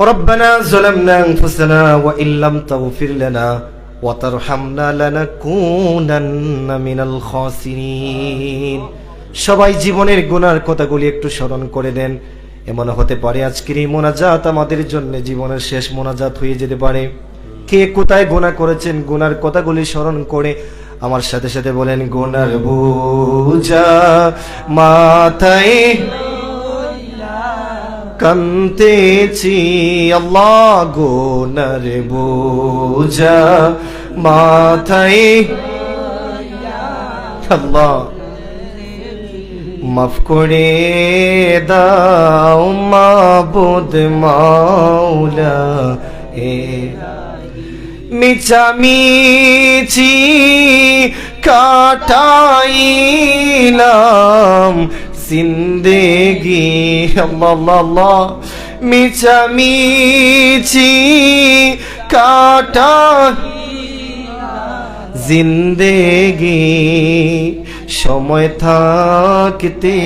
ربنا ظلمنا أنفسنا وإن لم تغفر لنا وترحمنا لنكونن من الخاسرين সবাই জীবনের গুনার কথাগুলি একটু স্মরণ করে দেন এমন হতে পারে আজকের এই মোনাজাত আমাদের জন্য জীবনের শেষ মোনাজাত হয়ে যেতে পারে কে কোথায় গুনাহ করেছেন গুনার কথাগুলি স্মরণ করে আমার সাথে সাথে বলেন গুনার বোঝা মাথায় কান্তেছি আল্লাহ গোনার বোঝা মাথায়। আল্লাহ মাফ করে দাও মাবুদ মাওলা এ। মিছামিছি কাটাইলাম জিন্দেগি মিছামিছি কাটা জিন্দেগি সময় থাকতে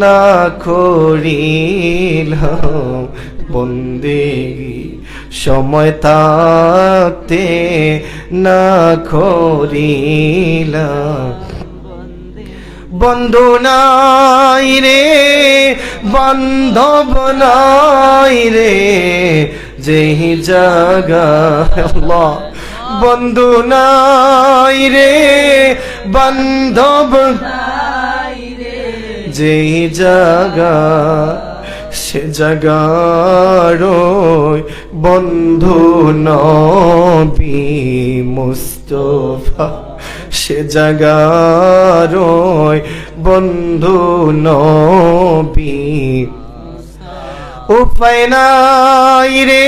না করিল বন্দেগি সময় থাকতে না করিল বন্ধু নাই রে, বান্ধব নাই রে, যেই জাগা বন্ধু নাই রে, বান্ধব যেই জাগা সে জাগার বন্ধু নবী মুস্তফা। সে জাগার বন্ধু নবী। ও ফাইনাই রে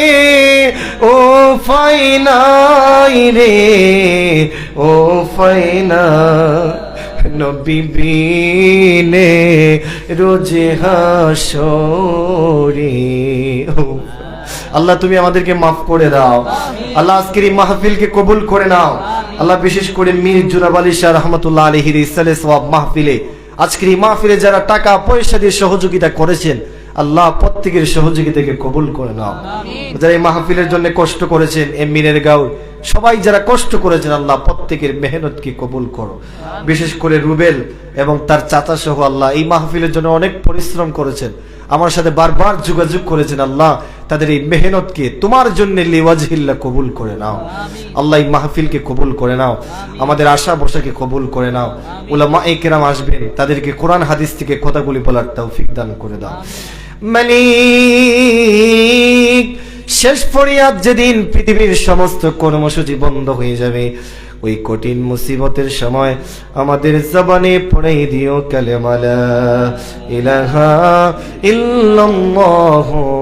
ও ফাইনাই রে ও ফাইনা নবী বিনে রোজে হাসরে। আল্লাহ তুমি আমাদেরকে মাফ করে দাও। আল্লাহ আজকের এই মাহফিলকে কবুল করে নাও। আল্লাহ বিশেষ করে মীর জুনাব আলী শাহ রহমতুল্লাহ আলহির ইসালে সওয়াব মাহফিলে। আজকের এই মাহফিলে যারা টাকা পয়সা দিয়ে সহযোগিতা করেছেন আল্লাহ প্রত্যেকের সহযোগিতাকে কবুল করে নাও। যারা এই মাহফিলের জন্য কষ্ট করেছেন এম মিনের গাঁও সবাই যারা কষ্ট করেছেন আল্লাহ প্রত্যেকের মেহনতকে কবুল করো। বিশেষ করে রুবেল এবং তার চাচা সহ আল্লাহ এই মাহফিলের জন্য অনেক পরিশ্রম করেছেন। আমার সাথে বারবার যোগাযোগ করেছেন আল্লাহ তাদের এই মেহনতকে তোমার জন্য লিওয়াজহিল্লা কবুল করে নাও। আল্লাহ মাহফিলকে কবুল করে নাও। আমাদের আশা বসাকে কবুল করে নাও। উলামা কেরাম আসবেন তাদেরকে কোরআন হাদিস থেকে কথাগুলি বলার তৌফিক দান করে দাও। মালিক শেষ ফরিয়াদ যেদিন পৃথিবীর সমস্ত কর্মসূচি বন্ধ হয়ে যাবে ওই কঠিন মুসিবতের সময় আমাদের জবানে পড়াই দিও কালেমালা। ইলাহা ইল্লাল্লাহ